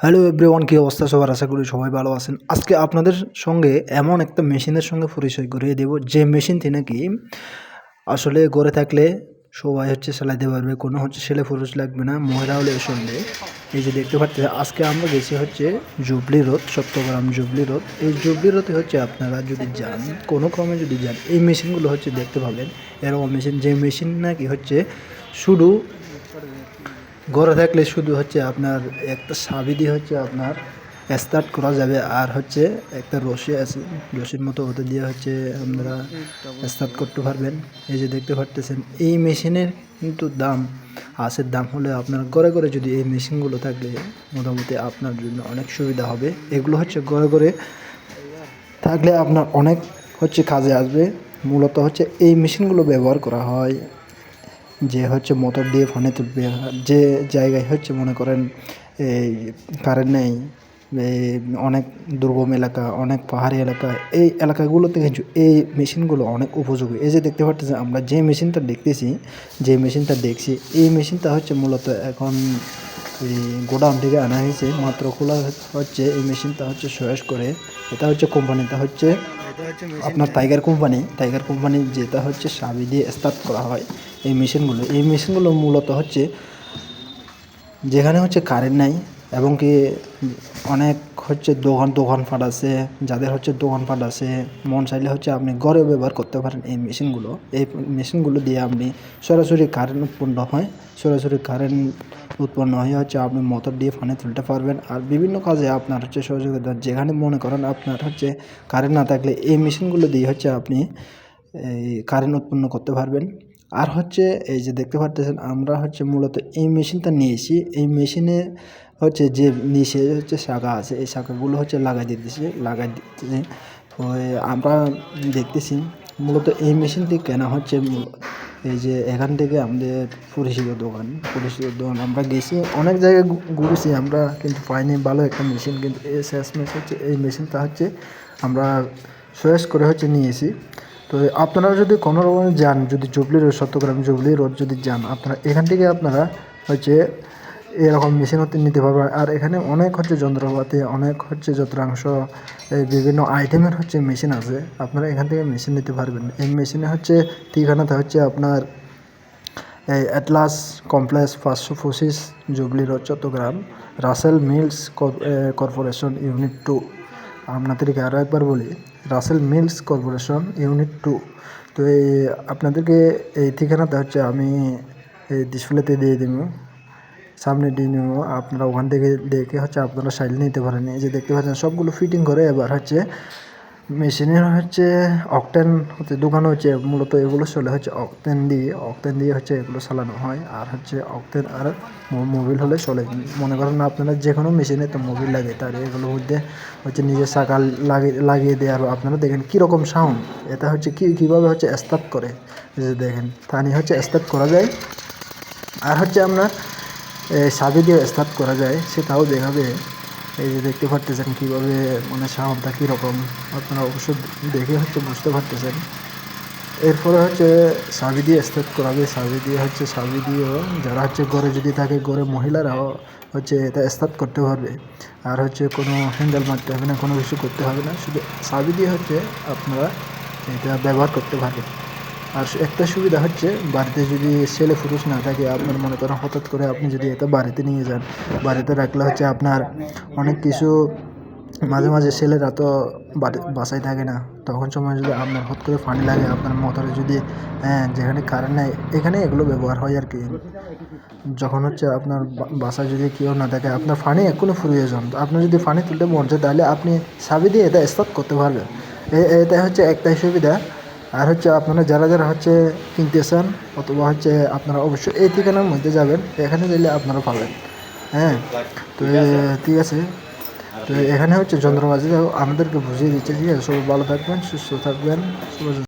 Hello everyone, কী অবস্থা? সবার আশা করি সবাই ভালো আছেন। আজকে আপনাদের সঙ্গে এমন একটা মেশিনের সঙ্গে পরিচয় করিয়ে দেব। যে মেশিনটি নাকি আসলে গড়ে থাকলে সবাই হচ্ছে চালাইতে পারবে, কোনো হচ্ছে ছেলে পুরুষ লাগবে না মহিলা হলে সঙ্গে এই যে দেখতে পাচ্ছি আজকে আমরা গেছি হচ্ছে jubilee road Chattogram jubilee road এই জুবলি রোডে হচ্ছে আপনারা যদি যান, কোনো ক্রমে যদি যান, এই মেশিনগুলো হচ্ছে দেখতে পাবেন। এরকম মেশিন, যে মেশিন নাকি হচ্ছে শুধু ঘরে থাকলে শুধু হচ্ছে আপনার একটা সাবি দিয়ে হচ্ছে আপনার স্টার্ট করা যাবে, আর হচ্ছে একটা রশি আছে, রশির মতো ওটা দিয়ে হচ্ছে আপনারা স্টার্ট করতে পারবেন। এই যে দেখতে পারতেছেন, এই মেশিনের কিন্তু দাম আশের দাম হলে আপনার ঘরে ঘরে যদি এই মেশিনগুলো থাকলে মোটামুটি আপনার জন্য অনেক সুবিধা হবে। এগুলো হচ্ছে ঘরে ঘরে থাকলে আপনার অনেক হচ্ছে কাজে আসবে। মূলত হচ্ছে এই মেশিনগুলো ব্যবহার করা হয়। যে হচ্ছে মোটর দিয়ে ফোনে তুলবে যে জায়গায় হচ্ছে মনে করেন, এই কারেন্ট নেই অনেক দুর্গম এলাকা, অনেক পাহাড়ি এলাকা, এই এলাকাগুলোতে কিন্তু এই মেশিনগুলো অনেক উপযোগী। এই যে দেখতে পাচ্ছি আমরা যে মেশিনটা দেখতেছি, যে মেশিনটা দেখছি, এই মেশিনটা হচ্ছে মূলত এখন গোডাউন থেকে আনা হয়েছে। মাত্র খোলা হচ্ছে এই মেশিনটা হচ্ছে সয়েস করে। এটা হচ্ছে কোম্পানিটা হচ্ছে আপনার টাইগার কোম্পানি টাইগার কোম্পানি যেটা হচ্ছে সাবি দিয়ে স্টার্ট করা হয় এই মেশিনগুলো এই মেশিনগুলো মূলত হচ্ছে যেখানে হচ্ছে কারেন্ট নাই এবং কি অনেক হচ্ছে দোকান, দোকানপাট আছে। যাদের হচ্ছে দোকানপাট আছে, মন চাইলে হচ্ছে আপনি ঘরে ব্যবহার করতে পারেন এই মেশিনগুলো এই মেশিনগুলো দিয়ে আপনি সরাসরি কারেন্ট উৎপন্ন হয়। সরাসরি কারেন্ট উৎপন্ন হয়ে, হচ্ছে আপনি মোটর দিয়ে ফানে তুলতে পারবেন। আর বিভিন্ন কাজে আপনার হচ্ছে সহযোগিতা, যেখানে মনে করেন আপনার হচ্ছে কারেন্ট না থাকলে এই মেশিনগুলো দিয়ে হচ্ছে আপনি এই কারেন্ট উৎপন্ন করতে পারবেন। আর হচ্ছে এই যে দেখতে পারতেছেন, আমরা হচ্ছে মূলত এই মেশিনটা নিয়েছি। এই মেশিনে হচ্ছে যে নিচে হচ্ছে শাখা আছে, এই শাখাগুলো হচ্ছে লাগাই দিতেছি লাগাই দিতেছি। আমরা দেখতেছি, মূলত এই মেশিনটি কেনা হচ্ছে এই যে এখান থেকে আমাদের পরিচিত দোকান পরিচিত দোকান। আমরা গেছি, অনেক জায়গায় ঘুরেছি আমরা, কিন্তু পাইনি। ভালো একটা মেশিন কিন্তু এই শেষ মেশিন হচ্ছে এই মেশিনটা হচ্ছে আমরা চয়েস করে হচ্ছে নিয়েছি। তো আপনারা যদি কোনো রকম যান, যদি jubilee road Chattogram jubilee road যদি যান, আপনারা এখান থেকে আপনারা হচ্ছে এরকম মেশিন হতে নিতে পারবেন আর এখানে অনেক হচ্ছে যন্ত্রপাতি, অনেক হচ্ছে যন্ত্রাংশ, এই বিভিন্ন আইটেমের হচ্ছে মেশিন আছে। আপনারা এখান থেকে মেশিন নিতে পারবেন। এই মেশিনে হচ্ছে ঠিকানাতে হচ্ছে আপনার, এই অ্যাটলাস কমপ্লেক্স পাঁচশো পঁচিশ jubilee road, Chattogram, Russell mills corporation unit two. আপনাদেরকে আরও একবার বলি, Russell mills corporation unit two. তো এই, আপনাদেরকে এই ঠিকানাটা হচ্ছে আমি এই ডিসপ্লেতে দিয়ে দিব। সামনে দিয়ে আপনারা ওখান থেকে দেখে হচ্ছে আপনারা সাইল নিতে পারেন। এই যে দেখতে পাচ্ছেন, সবগুলো ফিটিং করে এবার হচ্ছে মেশিনের হচ্ছে অকটেন হচ্ছে দোকান হচ্ছে। মূলত এগুলো চলে হচ্ছে অকটেন দিয়ে অকটেন দিয়ে হচ্ছে এগুলো চালানো হয়। আর হচ্ছে অকটেন আর মোবিল হলে চলে। মনে করেন আপনারা যে কোনো মেশিনে তো মোবিল লাগে, তার এগুলোর মধ্যে হচ্ছে নিজের চাকা লাগিয়ে লাগিয়ে দেয়। আর আপনারা দেখেন কীরকম সাউন্ড এটা হচ্ছে কী, কীভাবে হচ্ছে স্টার্ট করে। যে দেখেন, তা নিয়ে হচ্ছে স্টার্ট করা যায়। আর হচ্ছে আপনার সাবি দিয়ে স্টার্ট করা যায় সেটাও দেখাবে। এই যে দেখতে পারতেছেন কীভাবে মানে সাউন্ডটা কীরকম, আপনারা অবশ্যই দেখে হচ্ছে বুঝতে পারতেছেন। এরপরে হচ্ছে সাবি দিয়ে স্টার্ট করাবে সাবি দিয়ে হচ্ছে সাবি দিয়েও যারা হচ্ছে ঘরে যদি থাকে, ঘরে মহিলারাও হচ্ছে এটা স্টার্ট করতে পারবে। আর হচ্ছে কোনো হ্যান্ডেল মারতে হবে না, কোনো কিছু করতে হবে না। শুধু সাবি দিয়ে হচ্ছে আপনারা এটা ব্যবহার করতে পারবেন। আর একটা সুবিধা হচ্ছে, বাড়িতে যদি ছেলে পুরুষ না থাকে, আপনার মনে করেন হঠাৎ করে আপনি যদি এটা বাড়িতে নিয়ে যান, বাড়িতে রাখলে হচ্ছে আপনার অনেক কিছু মাঝে মাঝে ছেলেরা তো বাসায় থাকে না। তখন সময় যদি আপনার হঠাৎ করে পানি লাগে, আপনার মোটরে যদি হ্যাঁ যেখানে কারেন্ট নেয় এখানে এগুলো ব্যবহার হয় আর কি। যখন হচ্ছে আপনার বাসায় যদি কেউ না থাকে, আপনার ফানি এখনই প্রয়োজন আপনি যদি ফানি তুলতে মন চায়, তাহলে আপনি সাবি দিয়ে এটা স্টার্ট করতে পারবেন। এ- এটা হচ্ছে একটাই সুবিধা। আর হচ্ছে আপনারা যারা যারা হচ্ছে কিনতে চান অথবা হচ্ছে আপনারা অবশ্যই এই ঠিকানার মধ্যে যাবেন, এখানে গেলে আপনারা পাবেন। হ্যাঁ তো ঠিক আছে। তো এখানে হচ্ছে চন্দ্রবাজি আমাদেরকে বুঝিয়ে দিচ্ছে, ঠিক আছে? সবাই ভালো থাকবেন, সুস্থ থাকবেন